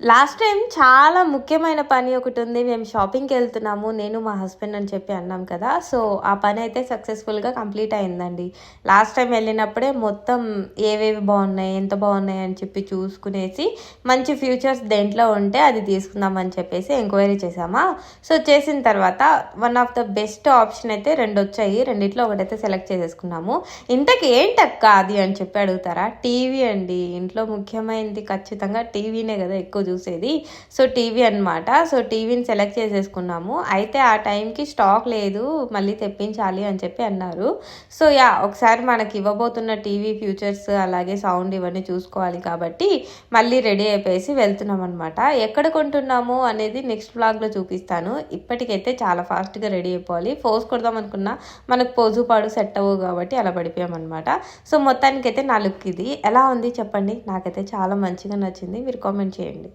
Last time చాలా ముఖ్యమైన పని ఒకటి ఉంది. మేము షాపింగ్కి వెళ్తున్నాము. నేను మా హస్బెండ్ అని చెప్పి అన్నాం కదా. సో ఆ పని అయితే సక్సెస్ఫుల్గా కంప్లీట్ అయిందండి. లాస్ట్ టైం వెళ్ళినప్పుడే మొత్తం ఏవేవి బాగున్నాయి ఎంత బాగున్నాయి అని చెప్పి చూసుకునేసి మంచి ఫ్యూచర్స్ దేంట్లో ఉంటే అది తీసుకుందామని చెప్పేసి ఎంక్వైరీ చేసామా సో చేసిన తర్వాత one of the best option అయితే రెండు వచ్చాయి. రెండిట్లో ఒకటైతే సెలెక్ట్ చేసేసుకున్నాము. ఇంతకు ఏంటక్క అది అని చెప్పి అడుగుతారా? టీవీ అండి. ఇంట్లో ముఖ్యమైనది ఖచ్చితంగా టీవీనే కదా ఎక్కువ చూసేది. సో టీవీ అన్నమాట. సో టీవీని సెలెక్ట్ చేసేసుకున్నాము. అయితే ఆ టైంకి స్టాక్ లేదు మళ్ళీ తెప్పించాలి అని చెప్పి అన్నారు. సో యా ఒకసారి మనకి ఇవ్వబోతున్న టీవీ ఫ్యూచర్స్ అలాగే సౌండ్ ఇవన్నీ చూసుకోవాలి కాబట్టి మళ్ళీ రెడీ అయిపోయేసి వెళ్తున్నాం అనమాట ఎక్కడ కొంటున్నాము అనేది నెక్స్ట్ బ్లాగ్లో చూపిస్తాను. ఇప్పటికైతే చాలా ఫాస్ట్గా రెడీ అయిపోవాలి. ఫోర్స్ కొడదాం అనుకున్నా మనకు పోజు పాడు సెట్ అవ్వవు కాబట్టి అలా పడిపోయామన్నమాట సో మొత్తానికైతే నా లుక్ ఇది. ఎలా ఉంది చెప్పండి? నాకైతే చాలా మంచిగా నచ్చింది. మీరు కామెంట్ చేయండి.